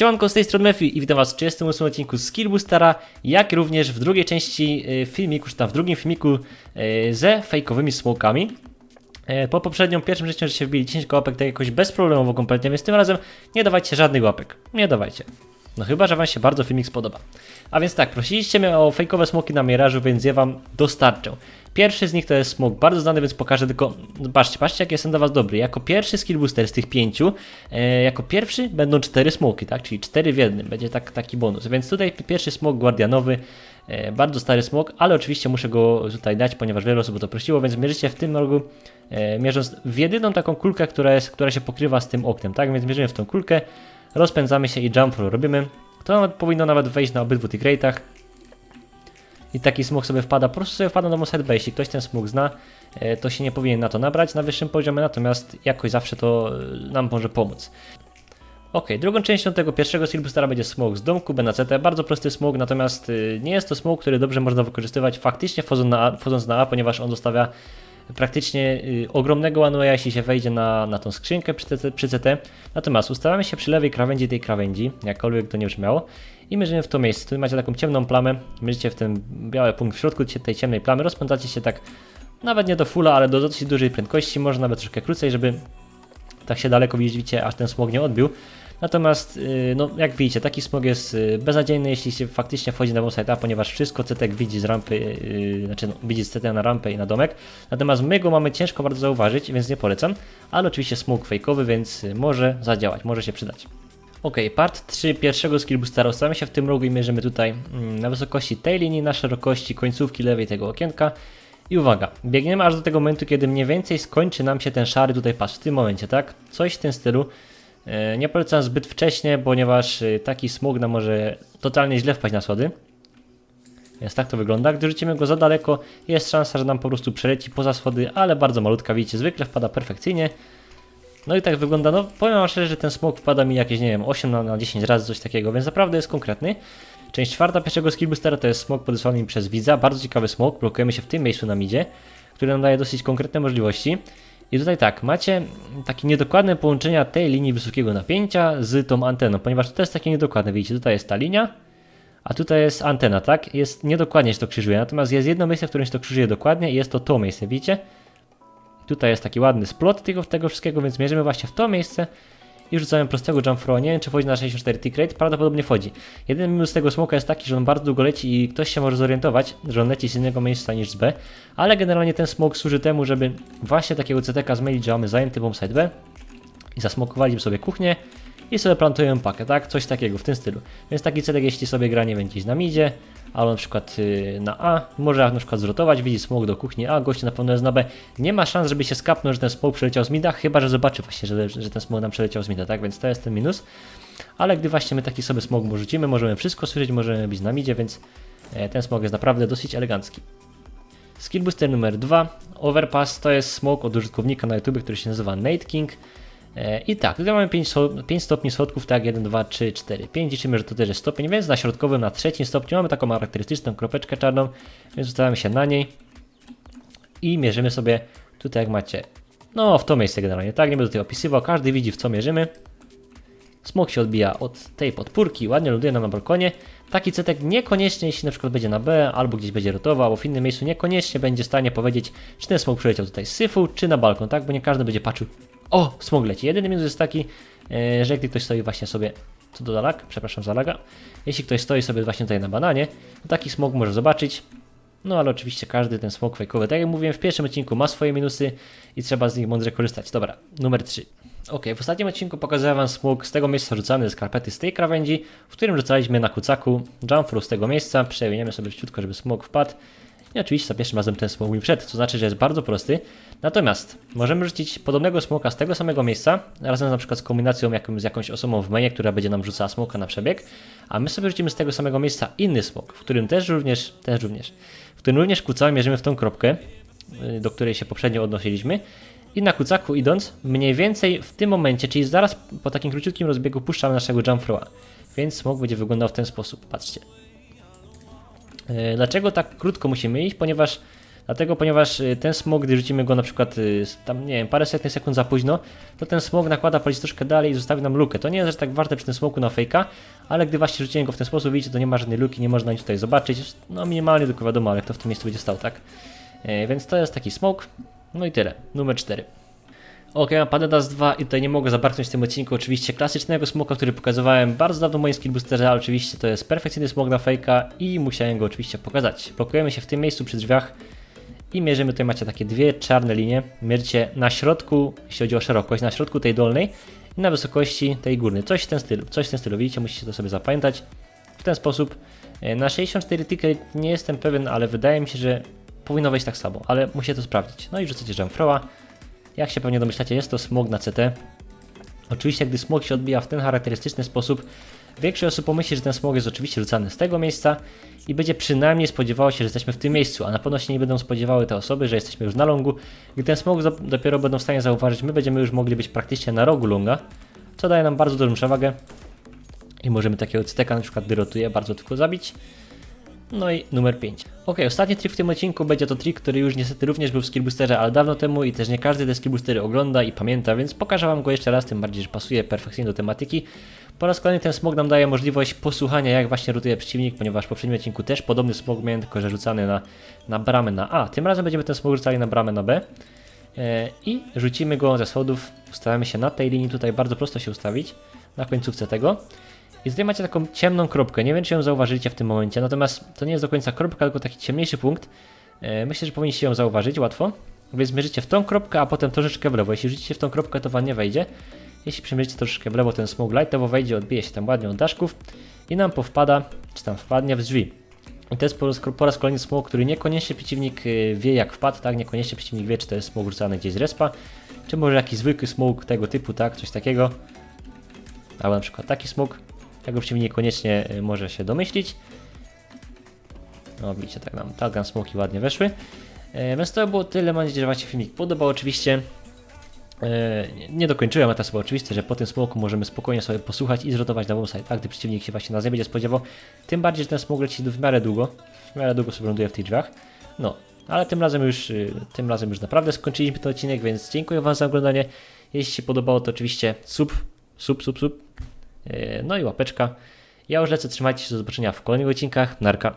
Siemanko, z tej strony Mefi i witam was w 38 odcinku Skill Boostera, jak również w drugiej części y, filmiku, czy tam w drugim filmiku y, ze fejkowymi smokami. E, Po poprzednią pierwszym życiu, że się wbili 10 łapek tak jakoś bezproblemowo kompletnie, więc tym razem nie dawajcie żadnych łapek. Nie dawajcie. No chyba, że wam się bardzo filmik spodoba. A więc tak, prosiliście mnie o fejkowe smoki na Mirażu, więc je wam dostarczę. Pierwszy z nich to jest smok bardzo znany, więc pokażę tylko. Patrzcie, patrzcie, jak jestem dla was dobry. Jako pierwszy skill booster z tych pięciu, e, jako pierwszy będą cztery smoki, tak? Czyli cztery w jednym. Będzie tak, taki bonus. Więc tutaj pierwszy smok guardianowy, e, bardzo stary smok, ale oczywiście muszę go tutaj dać, ponieważ wiele osób o to prosiło, więc mierzycie w tym rogu, e, mierząc w jedyną taką kulkę, która, jest, która się pokrywa z tym oknem, tak? Więc mierzymy w tą kulkę, rozpędzamy się i jump roll robimy. To powinno nawet wejść na obydwu tych rate'ach. I taki smok sobie wpada, po prostu sobie wpada na side base. Jeśli ktoś ten smok zna, e, to się nie powinien na to nabrać na wyższym poziomie, natomiast jakoś zawsze to e, nam może pomóc. Ok, drugą częścią tego pierwszego skill boostera będzie smok z domku BNCT. Bardzo prosty smok, natomiast y, nie jest to smok, który dobrze można wykorzystywać faktycznie wchodząc wchodząc na A ponieważ on zostawia praktycznie y, ogromnego one jeśli się wejdzie na, na tą skrzynkę przy, TT, przy CT. Natomiast ustawiamy się przy lewej krawędzi tej krawędzi, jakkolwiek to nie brzmiało, i mierzymy w to miejsce. Tu macie taką ciemną plamę, mierzycie w ten biały punkt w środku tej ciemnej plamy, rozpędzacie się tak nawet nie do fulla, ale do dosyć dużej prędkości, może nawet troszkę krócej, żeby tak się daleko widzicie, aż ten smog nie odbił. Natomiast, yy, no, jak widzicie, taki smog jest yy, beznadziejny, jeśli się faktycznie wchodzi na website, ponieważ wszystko CTEK widzi z rampy, yy, znaczy no, widzi CT na rampę i na domek. Natomiast my go mamy ciężko bardzo zauważyć, więc nie polecam. Ale oczywiście smog fejkowy, więc może zadziałać, może się przydać. Ok, part 3 pierwszego skill boostera. Ustawiamy się w tym rogu i mierzymy tutaj mm, na wysokości tej linii, na szerokości końcówki lewej tego okienka. I uwaga, biegniemy aż do tego momentu, kiedy mniej więcej skończy nam się ten szary tutaj patrz, w tym momencie, tak? Coś w tym stylu. E, Nie polecam zbyt wcześnie, ponieważ e, taki smug nam może totalnie źle wpaść na schody. Więc tak to wygląda. Gdy rzucimy go za daleko, jest szansa, że nam po prostu przeleci poza schody, ale bardzo malutka, widzicie, zwykle wpada perfekcyjnie. No i tak wygląda, no powiem wam szczerze, że ten smok wpada mi jakieś, nie wiem, 8 na, na 10 razy, coś takiego, więc naprawdę jest konkretny. Część czwarta pierwszego skill boostera to jest smok podesłany mi przez widza, bardzo ciekawy smok, blokujemy się w tym miejscu na midzie, który nam daje dosyć konkretne możliwości. I tutaj tak, macie takie niedokładne połączenia tej linii wysokiego napięcia z tą anteną, ponieważ to jest takie niedokładne, widzicie, tutaj jest ta linia, a tutaj jest antena, tak? Jest niedokładnie się to krzyżuje, natomiast jest jedno miejsce, w którym się to krzyżuje dokładnie i jest to to miejsce, widzicie? Tutaj jest taki ładny splot tego, tego wszystkiego, więc mierzymy właśnie w to miejsce i rzucamy prostego jump throw. Nie wiem, czy wchodzi na 64 tick rate, prawdopodobnie wchodzi. Jedyny minus tego smoka jest taki, że on bardzo długo leci i ktoś się może zorientować, że on leci z innego miejsca niż z B, ale generalnie ten smok służy temu, żeby właśnie takiego CTK zmylić, że mamy zajęty bombsite B i zasmokowali sobie kuchnię i sobie plantują pakę, tak? Coś takiego w tym stylu. Więc taki CTK, jeśli sobie gra nie wiem gdzieś na midzie, albo na przykład yy, na A, może na przykład zrotować, widzi smok do kuchni A, gość na pewno jest na B. Nie ma szans, żeby się skapnął, że ten smok przeleciał z mida, chyba że zobaczy właśnie, że, że ten smok nam przeleciał z mida, tak? Więc to jest ten minus. Ale gdy właśnie my taki sobie smok rzucimy, możemy wszystko słyszeć, możemy być na midzie, więc e, ten smok jest naprawdę dosyć elegancki. Skill booster numer 2. Overpass to jest smok od użytkownika na YouTube, który się nazywa Nate King. E, I tak, tutaj mamy 5, so, 5 stopni schodków, tak, 1, 2, 3, 4, 5. Liczymy, że to też jest stopień, więc na środkowym, na trzecim stopniu mamy taką charakterystyczną kropeczkę czarną, więc ustawiamy się na niej i mierzymy sobie tutaj, jak macie, no w to miejsce generalnie, tak, nie będę tutaj opisywał, każdy widzi w co mierzymy. Smok się odbija od tej podpórki, ładnie ląduje nam na balkonie. Taki cetek niekoniecznie, jeśli na przykład będzie na B, albo gdzieś będzie rotował, albo w innym miejscu, niekoniecznie będzie w stanie powiedzieć, czy ten smok przyleciał tutaj z syfu, czy na balkon, tak? Bo nie każdy będzie patrzył, o, smog leci. Jedyny minus jest taki, e, że gdy ktoś stoi właśnie sobie, co do lag, przepraszam za laga, jeśli ktoś stoi sobie właśnie tutaj na bananie, to taki smog może zobaczyć, no ale oczywiście każdy ten smog fejkowy, tak jak mówiłem w pierwszym odcinku, ma swoje minusy i trzeba z nich mądrze korzystać. Dobra, numer 3. Ok, w ostatnim odcinku pokazałem Wam smog z tego miejsca rzucany z karpety z tej krawędzi, w którym rzucaliśmy na kucaku jump z tego miejsca, przewiniemy sobie szybciutko, żeby smog wpadł. I oczywiście za pierwszym razem ten smok mi wszedł, to znaczy, że jest bardzo prosty. Natomiast możemy rzucić podobnego smoka z tego samego miejsca, razem na przykład z kombinacją jaką, z jakąś osobą w mainie, która będzie nam rzucała smoka na przebieg, a my sobie rzucimy z tego samego miejsca inny smok, w którym też również, też również, w którym również kucałem mierzymy w tą kropkę, y, do której się poprzednio odnosiliśmy. I na kucaku idąc, mniej więcej w tym momencie, czyli zaraz po takim króciutkim rozbiegu puszczamy naszego jump throwa. Więc smok będzie wyglądał w ten sposób, patrzcie. E, Dlaczego tak krótko musimy iść? Ponieważ Dlatego, ponieważ y, ten smog, gdy rzucimy go na przykład z- tam, nie wiem, parę setnych sekund za późno, to ten smog nakłada palić troszkę dalej i zostawi nam lukę. To nie jest aż tak ważne przy tym smoku na fejka, ale gdy właśnie rzucimy go w ten sposób, widzicie, to nie ma żadnej luki, nie można nic tutaj zobaczyć. No minimalnie tylko wiadomo, ale kto w tym miejscu będzie stał, tak? E, więc to jest taki smok. No i tyle. Numer 4. Ok, mam Padedas 2 i tutaj nie mogę zabraknąć w tym odcinku oczywiście klasycznego smoka, który pokazywałem bardzo dawno w moim skillboosterze, ale oczywiście to jest perfekcyjny smok na fejka i musiałem go oczywiście pokazać. Blokujemy się w tym miejscu przy drzwiach i mierzymy, tutaj macie takie dwie czarne linie, miercie na środku, jeśli chodzi o szerokość, na środku tej dolnej i na wysokości tej górnej, coś w ten stylu, coś w ten stylu, widzicie, musicie to sobie zapamiętać. W ten sposób, E, na 64 ticket nie jestem pewien, ale wydaje mi się, że powinno wejść tak samo, ale musicie to sprawdzić. No i rzucacie Jamfroa, jak się pewnie domyślacie, jest to smog na CT. Oczywiście, gdy smog się odbija w ten charakterystyczny sposób, większość osób pomyśli, że ten smog jest oczywiście rzucany z tego miejsca i będzie przynajmniej spodziewało się, że jesteśmy w tym miejscu, a na pewno się nie będą spodziewały te osoby, że jesteśmy już na longu. Gdy ten smog dopiero będą w stanie zauważyć, my będziemy już mogli być praktycznie na rogu longa, co daje nam bardzo dużą przewagę i możemy takiego cteka na przykład, gdy rotuje, bardzo tylko zabić. No i numer 5. Ok, ostatni trik w tym odcinku będzie to trik, który już niestety również był w skillboosterze, ale dawno temu i też nie każdy te skillboostery ogląda i pamięta, więc pokażę wam go jeszcze raz, tym bardziej, że pasuje perfekcyjnie do tematyki. Po raz kolejny ten smog nam daje możliwość posłuchania jak właśnie rotuje przeciwnik, ponieważ w poprzednim odcinku też podobny smog miałem, tylko że rzucany na, na bramę na A. Tym razem będziemy ten smog rzucali na bramę na B. E, I rzucimy go ze schodów, ustawiamy się na tej linii, tutaj bardzo prosto się ustawić, na końcówce tego. I tutaj macie taką ciemną kropkę, nie wiem czy ją zauważycie w tym momencie, natomiast to nie jest do końca kropka, tylko taki ciemniejszy punkt. E, myślę, że powinniście ją zauważyć łatwo. Więc mierzycie w tą kropkę, a potem troszeczkę w lewo. Jeśli rzucicie w tą kropkę, to wam nie wejdzie. Jeśli przymierzycie troszeczkę w lewo, ten smog lightowo wejdzie, odbije się tam ładnie od daszków i nam powpada, czy tam wpadnie w drzwi. I to jest po raz, po raz kolejny smog, który niekoniecznie przeciwnik y, wie jak wpadł, tak? Niekoniecznie przeciwnik wie, czy to jest smog rzucany gdzieś z respa, czy może jakiś zwykły smog tego typu, tak? Coś takiego. Albo na przykład taki smog. Tego przeciwnik niekoniecznie y, może się domyślić. No widzicie, tak nam, tak nam smoki ładnie weszły. E, więc to było tyle, mam nadzieję, że Wam się filmik podobał oczywiście. E, nie- dokończyłem, a to sobie oczywiste, że po tym smoku możemy spokojnie sobie posłuchać i zrotować na bombsite, tak, gdy przeciwnik się właśnie nas nie będzie spodziewał. Tym bardziej, że ten smok leci w miarę długo, w miarę długo sobie ląduje w tych drzwiach. No, ale tym razem już, y, tym razem już naprawdę skończyliśmy ten odcinek, więc dziękuję Wam za oglądanie. Jeśli się podobało, to oczywiście sub, sub, sub, sub. E, No i łapeczka. Ja już lecę, trzymajcie się, do zobaczenia w kolejnych odcinkach. Narka.